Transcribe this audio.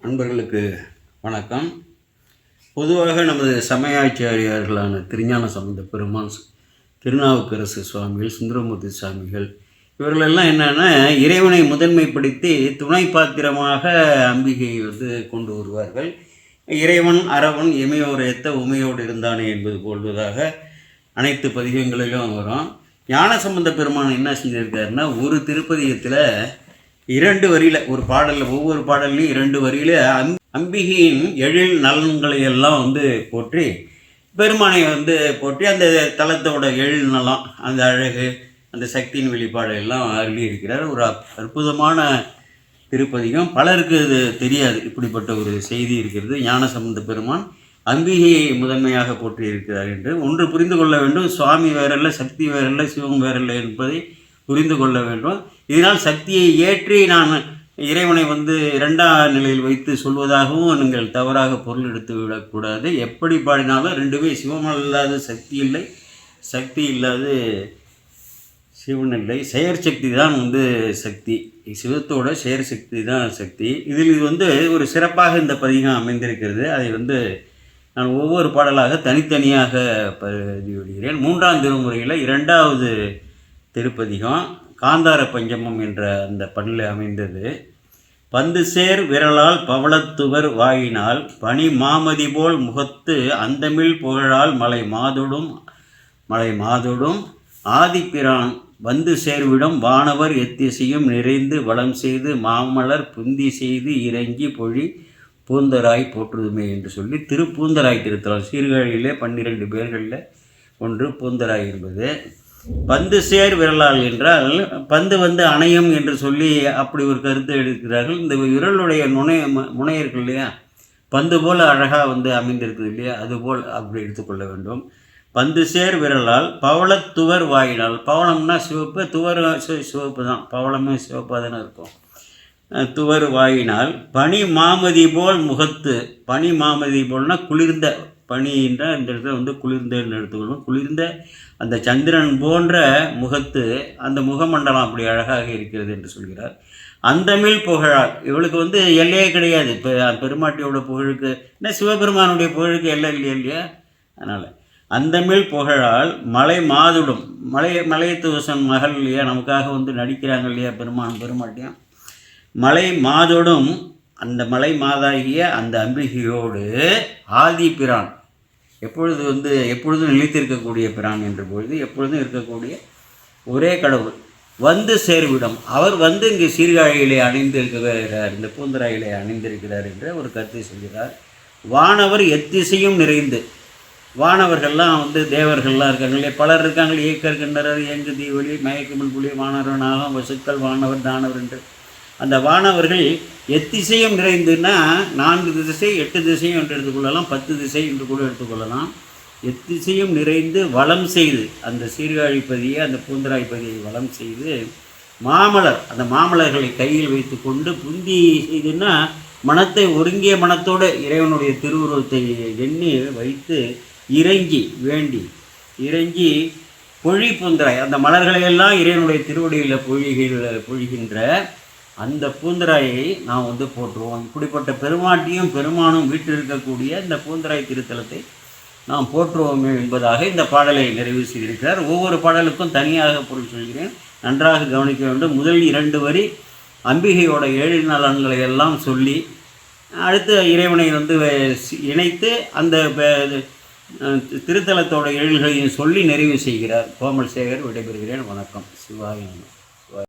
அன்பர்களுக்கு வணக்கம். பொதுவாக நமது சமயாச்சாரியார்களான திருஞான சம்பந்த பெருமான் திருநாவுக்கரசு சுவாமிகள் சுந்தரமூர்த்தி சுவாமிகள் இவர்களெல்லாம் என்னென்னா இறைவனை முதன்மைப்படுத்தி துணை பாத்திரமாக அம்பிகையை வந்து கொண்டு வருவார்கள். இறைவன் அரவன் எமையோர் உமையோடு இருந்தானே என்பது போல்வதாக அனைத்து பதிகங்களிலும் வரும். ஞான சம்பந்த பெருமான் என்ன செஞ்சிருக்காருன்னா ஒரு திருப்பதியத்தில் இரண்டு வரியில் ஒரு பாடலில் ஒவ்வொரு பாடல்லையும் இரண்டு வரியில் அம் அம்பிகையின் எழில் நலன்களை எல்லாம் வந்து போற்றி பெருமானை வந்து போற்றி அந்த தலத்தோட எழில் நலம் அந்த அழகு அந்த சக்தியின் வெளிப்பாடு எல்லாம் அருளி இருக்கிறார். ஒரு அற்புதமான திருப்பதிகம். பலருக்கு இது தெரியாது. இப்படிப்பட்ட ஒரு செய்தி இருக்கிறது. ஞானசம்பந்த பெருமான் அம்பிகையை முதன்மையாக போற்றி இருக்கிறார் என்று. ஒன்று புரிந்து கொள்ள வேண்டும். சுவாமி வேறல்ல சக்தி வேறல்ல சிவம் வேறல்ல என்பதை புரிந்து கொள்ள வேண்டும். இதனால் சக்தியை ஏற்றி நான் இறைவனை வந்து இரண்டாம் நிலையில் வைத்து சொல்வதாகவும் நீங்கள் தவறாக பொருள் எடுத்து விடக்கூடாது. எப்படி பாடினாலும் ரெண்டுமே சிவம் இல்லாத சக்தி இல்லை. சக்தி இல்லாத சிவன் இல்லை. செயற்சக்தி தான் வந்து சக்தி. சிவத்தோட செயற் சக்தி தான் சக்தி. இதில் இது வந்து ஒரு சிறப்பாக இந்த பதிகம் அமைந்திருக்கிறது. அதை வந்து நான் ஒவ்வொரு பாடலாக தனித்தனியாக பதிவிடுகிறேன். மூன்றாம் திருமுறையில் இரண்டாவது திருப்பதிகம். காந்தார பஞ்சமம் என்ற அந்த பண்ணில் அமைந்தது. பந்து சேர் விரலால் பவளத்துவர் வாயினால் பனி மாமதி போல் முகத்து அந்தமிழ் புகழால் மலை மாதுடும் மலை மாதுடும். ஆதிப்பிரான் வந்து சேர்விடம் வானவர் எத்திசையும் நிறைந்து வளம் செய்து மாமலர் புந்தி செய்து இறங்கி பொழி பூந்தராய் போற்றுதுமே என்று சொல்லி திருப்பூந்தராய் திருத்தலம் சீர்காழியிலே பன்னிரண்டு பேர்களில் ஒன்று பூந்தராய் என்பது. பந்து சேர் விரலால் என்றால் பந்து வந்து அணையும் என்று சொல்லி அப்படி ஒரு கருத்து எடுக்கிறார்கள். இந்த விரலுடைய நுணை மு- முனையர்கள் இல்லையா? பந்து போல் அழகாக வந்து அமைந்திருக்குது இல்லையா? அதுபோல் அப்படி எடுத்துக்கொள்ள வேண்டும். பந்து சேர் விரலால் பவளத்துவர் வாயினால் பவளம்னா சிவப்பு துவர் சிவப்பு தான். பவளமே சிவப்பாக தானே இருக்கும். துவர் வாயினால் பனி மாமதி போல் முகத்து பனி மாமதி போல்னால் குளிர்ந்த பனி என்றால் இந்த இடத்துல வந்து குளிர்ந்தேன்னு எடுத்துக்கணும் குளிர்ந்த அந்த சந்திரன் போன்ற முகத்து அந்த முகமண்டலம் அப்படி அழகாக இருக்கிறது என்று சொல்கிறார். அந்தமிழ் புகழால் இவளுக்கு வந்து எல்லையே கிடையாது. இப்போ பெருமாட்டியோட புகழுக்கு என்ன சிவபெருமானுடைய புகழுக்கு எல்லை இல்லையா இல்லையா? அதனால் அந்தமிழ் புகழால் மலை மாதுடும் மலை மலையத்துவசன் மகள் இல்லையா? நமக்காக வந்து நடிக்கிறாங்க இல்லையா பெருமான் பெருமாட்டியம்? மலை மாதோடும் அந்த மலை மாதாகிய அந்த அம்பிகையோடு ஆதி பிரான் எப்பொழுது வந்து எப்பொழுதும் நிலைத்திருக்கக்கூடிய பிரான் என்ற பொழுது எப்பொழுதும் இருக்கக்கூடிய ஒரே கடவுள் வந்து சேர்விடம். அவர் வந்து இங்கே சீர்காழியிலே அணிந்திருக்கிறார் இந்த பூந்தராயிலே அணிந்திருக்கிறார் என்ற ஒரு கருத்தை சொல்கிறார். வானவர் எத்திசையும் நிறைந்து. வானவர்கள்லாம் வந்து தேவர்கள்லாம் இருக்காங்களே பலர் இருக்காங்களே இயக்கர் கிண்டரர் இயங்கு தீவொலி மயக்கமல் புலி வானவர் நாகம் வசுக்கள் வானவர் தானவர் என்று அந்த வானவர்கள் எத்திசையும் நிறைந்துன்னா நான்கு திசை எட்டு திசையும் என்று எடுத்துக்கொள்ளலாம் பத்து திசை என்று கூட எடுத்துக்கொள்ளலாம். எத்திசையும் நிறைந்து வளம் செய்து அந்த சீர்காழிப்பதியை அந்த பூந்தராய்ப்பதியை வளம் செய்து மாமலர் அந்த மாமலர்களை கையில் வைத்துக்கொண்டு புந்தி செய்துன்னா மனத்தை ஒருங்கிய மனத்தோடு இறைவனுடைய திருவுருவத்தை எண்ணி வைத்து இறங்கி வேண்டி இறங்கி பொழி புந்தராய் அந்த மலர்களை எல்லாம் இறைவனுடைய திருவடியில் பொழிகிற பொழிகின்ற அந்த பூந்தராயை நாம் வந்து போற்றுவோம். இப்படிப்பட்ட பெருமாட்டியும் பெருமானும் வீட்டில் இந்த பூந்தராய் திருத்தலத்தை நாம் போற்றுவோமே என்பதாக இந்த பாடலை நிறைவு செய்திருக்கிறார். ஒவ்வொரு பாடலுக்கும் தனியாக பொருள் சொல்கிறேன். நன்றாக கவனிக்க வேண்டும். முதல் இரண்டு வரி அம்பிகையோட ஏழு நலன்களை எல்லாம் சொல்லி அடுத்து இறைவனை வந்து இணைத்து அந்த திருத்தலத்தோட எழில்களையும் சொல்லி நிறைவு செய்கிறார். கோமல் சேகர் விடைபெறுகிறேன். வணக்கம். சிவாய